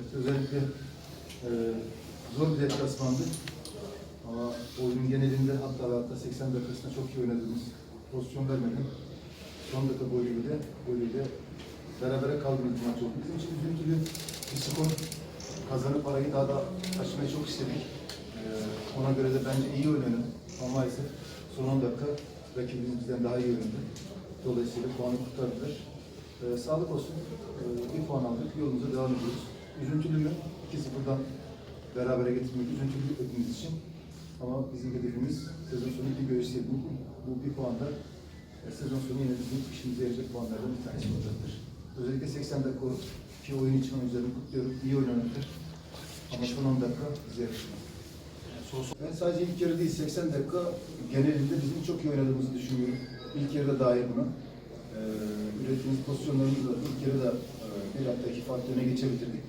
Evet, özellikle e, zor bir deplasmandı. Ama oyunun genelinde hatta hatta 80 dakikasında çok iyi oynadığımız pozisyon vermeden son dakika golüyle de golüyle berabere bir maç oldu. Bizim için üzüntülü bir skor kazanıp parayı daha da taşımayı çok istedik. E, ona göre de bence iyi oynadı. Ama maalesef son 10 dakika rakibimiz bizden daha iyi oynadı. Dolayısıyla puanı kurtardılar. E, sağlık olsun. E, bir puan aldık. Yolumuza devam ediyoruz. Üzüntülü mü? 2-0'dan berabere getirmek üzüntülü hepimiz için. Ama bizim hedefimiz sezon sonu bir göğüs Bu, bu bir puan da e, sezon sonu yine bizim işimize yarayacak puanlardan bir tanesi olacaktır. Özellikle 80 dakika ki oyun için oyuncularını kutluyorum. İyi oynamıştır. Ama son 10 dakika bize yakışmıyor. Ben sadece ilk yarı değil 80 dakika genelinde bizim çok iyi oynadığımızı düşünüyorum. İlk yarıda dahil buna. Ee, ürettiğimiz pozisyonlarımızla ilk yarıda e, bir hatta iki farklı öne geçebilirdik.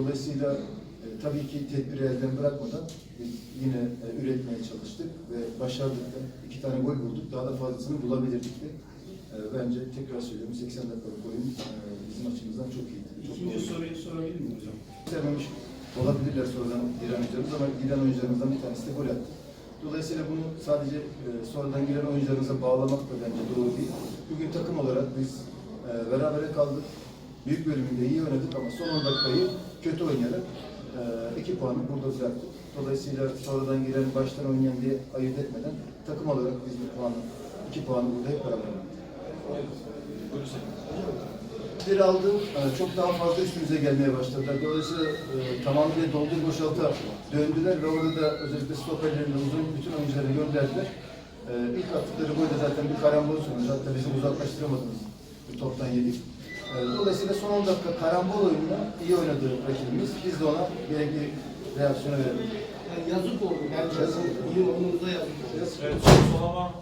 Dolayısıyla e, tabii ki tedbiri elden bırakmadan biz yine e, üretmeye çalıştık ve başardık da. iki tane gol bulduk. Daha da fazlasını bulabilirdik de. Ee, bence tekrar söylüyorum 80 dakikalık oyun e, bizim açımızdan çok iyiydi. Çok İkinci doğru. soruyu sorabilir miyim hocam? Sevmemiş olabilirler sonradan giren oyuncularımız ama giren oyuncularımızdan bir tanesi de gol attı. Dolayısıyla bunu sadece e, sonradan giren oyuncularımıza bağlamak da bence doğru değil. Bugün takım olarak biz e, berabere kaldık. Büyük bölümünde iyi oynadık ama son 10 dakikayı kötü oynayarak e, iki puanı burada bıraktık. Dolayısıyla sonradan giren baştan oynayan diye ayırt etmeden takım olarak biz bir puanı, iki puanı burada hep beraber aldık. bir aldım, e, çok daha fazla üstümüze gelmeye başladılar. Dolayısıyla e, tamamıyla doldur boşalta döndüler ve orada da özellikle stoperlerinde uzun bütün oyuncuları gönderdiler. E, ilk attıkları golde zaten bir karambol sonucu. Hatta bizi uzaklaştıramadınız. Bir toptan yedik. Dolayısıyla son 10 dakika karambol oyununa iyi oynadı rakibimiz. Biz de ona gerekli reaksiyonu verebildik. Yani yazık oldu. Bence iyi oyununuza yazık oldu. Evet, son solama